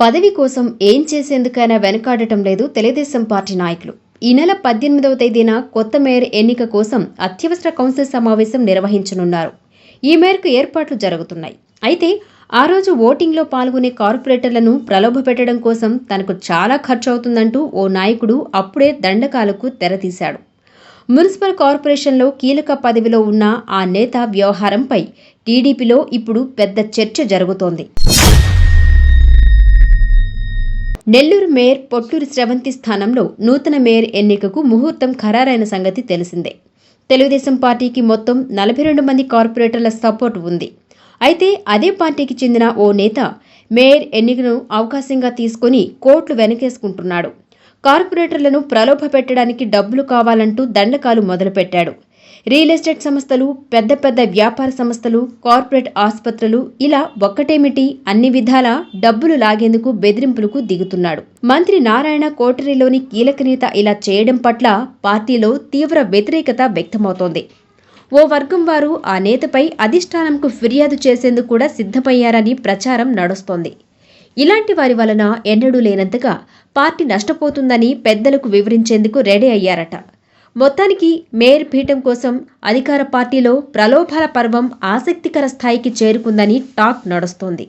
పదవి కోసం ఏం చేసేందుకైనా వెనకాడటం లేదు తెలుగుదేశం పార్టీ నాయకులు. ఈ నెల పద్దెనిమిదవ తేదీన కొత్త మేయర్ ఎన్నిక కోసం అత్యవసర కౌన్సిల్ సమావేశం నిర్వహించనున్నారు. ఈ మేరకు ఏర్పాట్లు జరుగుతున్నాయి. అయితే ఆ రోజు ఓటింగ్లో పాల్గొనే కార్పొరేటర్లను ప్రలోభపెట్టడం కోసం తనకు చాలా ఖర్చు అవుతుందంటూ ఓ నాయకుడు అప్పుడే దండకాలకు తెరతీశాడు. మున్సిపల్ కార్పొరేషన్లో కీలక పదవిలో ఉన్న ఆ నేత వ్యవహారంపై టీడీపీలో ఇప్పుడు పెద్ద చర్చ జరుగుతోంది. నెల్లూరు మేయర్ పొట్టూరు స్రవంతి స్థానంలో నూతన మేయర్ ఎన్నికకు ముహూర్తం ఖరారైన సంగతి తెలిసిందే. తెలుగుదేశం పార్టీకి మొత్తం నలభై రెండు మంది కార్పొరేటర్ల సపోర్ట్ ఉంది. అయితే అదే పార్టీకి చెందిన ఓ నేత మేయర్ ఎన్నికను అవకాశంగా తీసుకుని కోట్లు వెనకేసుకుంటున్నాడు. కార్పొరేటర్లను ప్రలోభ పెట్టడానికి డబ్బులు కావాలంటూ దండకాలు మొదలుపెట్టాడు. రియల్ ఎస్టేట్ సంస్థలు పెద్ద పెద్ద వ్యాపార సంస్థలు కార్పొరేట్ ఆసుపత్రులు ఇలా ఒక్కటేమిటి? అన్ని విధాల డబ్బులు లాగేందుకు బెదిరింపులకు దిగుతున్నాడు. మంత్రి నారాయణ కోటరీలోని కీలక నేత ఇలా చేయడం పట్ల పార్టీలో తీవ్ర వ్యతిరేకత వ్యక్తమవుతోంది. ఓ వర్గం వారు ఆ నేతపై అధిష్టానంకు ఫిర్యాదు చేసేందుకు కూడా సిద్ధమయ్యారని ప్రచారం నడుస్తోంది. ఇలాంటి వారి వలన ఎన్నడూ లేనంతగా పార్టీ నష్టపోతుందని పెద్దలకు వివరించేందుకు రెడీ అయ్యారట. మొత్తానికి మేయర్ పీఠం కోసం అధికార పార్టీలో ప్రలోభాల పర్వం ఆసక్తికర స్థాయికి చేరుకుందని టాక్ నడుస్తోంది.